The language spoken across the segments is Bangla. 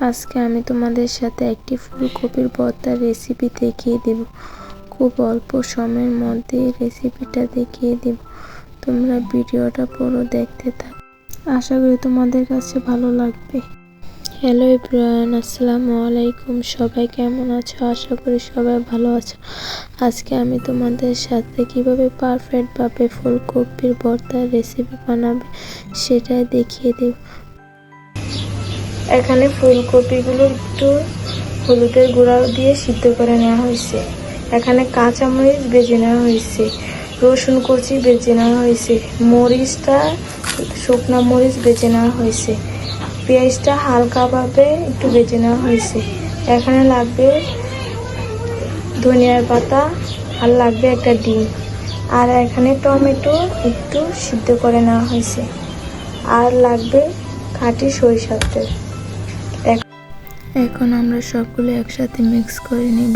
আজকে আমি তোমাদের সাথে একটি ফুলকপির ভর্তার রেসিপি দেখিয়ে দেব। খুব অল্প সময়ের মধ্যে রেসিপিটা দেখিয়ে দেব। তোমরা ভিডিওটা পুরো দেখতে থাক। আশা করি তোমাদের কাছে ভালো লাগবে। হ্যালো ইব্রাহিম আসসালামু আলাইকুম। সবাই কেমন আছো? আশা করি সবাই ভালো আছো। আজকে আমি তোমাদের সাথে কীভাবে পারফেক্টভাবে ফুলকপির ভর্তার রেসিপি বানাবে সেটাই দেখিয়ে দেব। এখানে ফুলকপিগুলো একটু হলুদের গুঁড়া দিয়ে সিদ্ধ করে নেওয়া হয়েছে। এখানে কাঁচামরিচ বেজে নেওয়া হয়েছে, রসুন কুচি বেজে নেওয়া হয়েছে, মরিচটা, শুকনা মরিচ বেজে নেওয়া হয়েছে, পেঁয়াজটা হালকাভাবে একটু বেজে নেওয়া হয়েছে। এখানে লাগবে ধনিয়ার পাতা আর লাগবে একটা ডিম। আর এখানে টমেটো একটু সিদ্ধ করে নেওয়া হয়েছে। আর লাগবে খাঁটি সরিষার তেল। এখন আমরা সবগুলো একসাথে মিক্স করে নেব।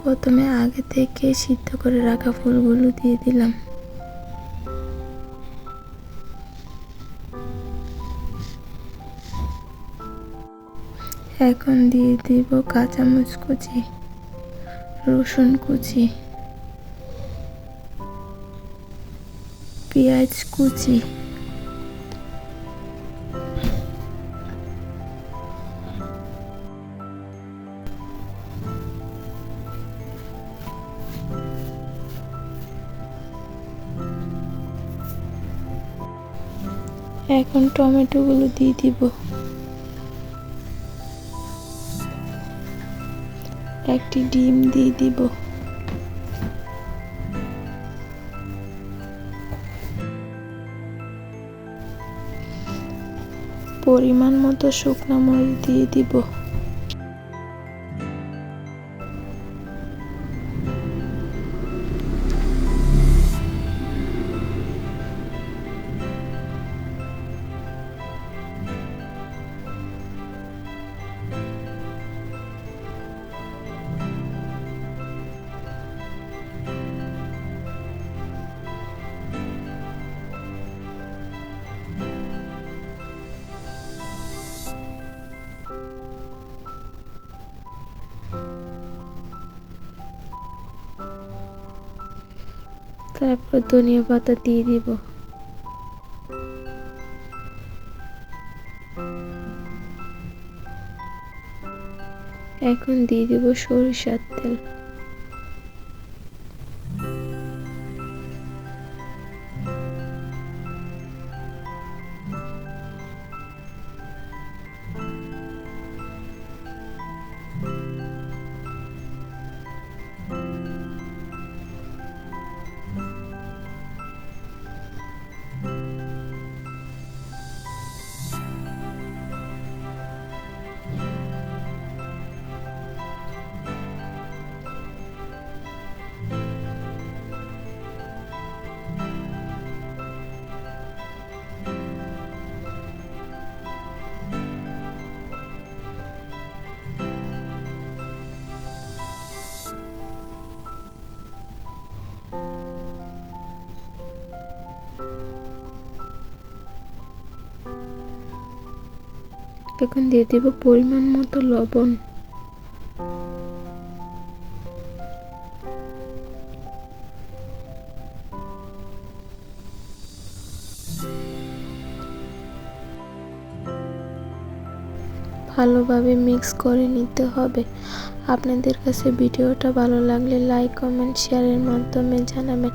প্রথমে আগে থেকে সিদ্ধ করে রাখা ফুলগুলো দিয়ে দিলাম। এখন দিয়ে দিব কাঁচামরিচ কুচি, রসুন কুচি, পেঁয়াজ কুচি। এখন টমেটোগুলো দিয়ে দিব। একটি ডিম দিয়ে দিব। পরিমাণ মতো শুকনো মরিচ দিয়ে দিব। তারপর ধনিয়া পাতা দিয়ে দিব। এখন দিয়ে দিব সরিষার তেল। এখন দিয়ে দেব পরিমাণ মতো লবণ। ভালোভাবে মিক্স করে নিতে হবে। আপনাদের কাছে ভিডিওটা ভালো লাগলে লাইক, কমেন্ট, শেয়ারের মাধ্যমে জানাবেন।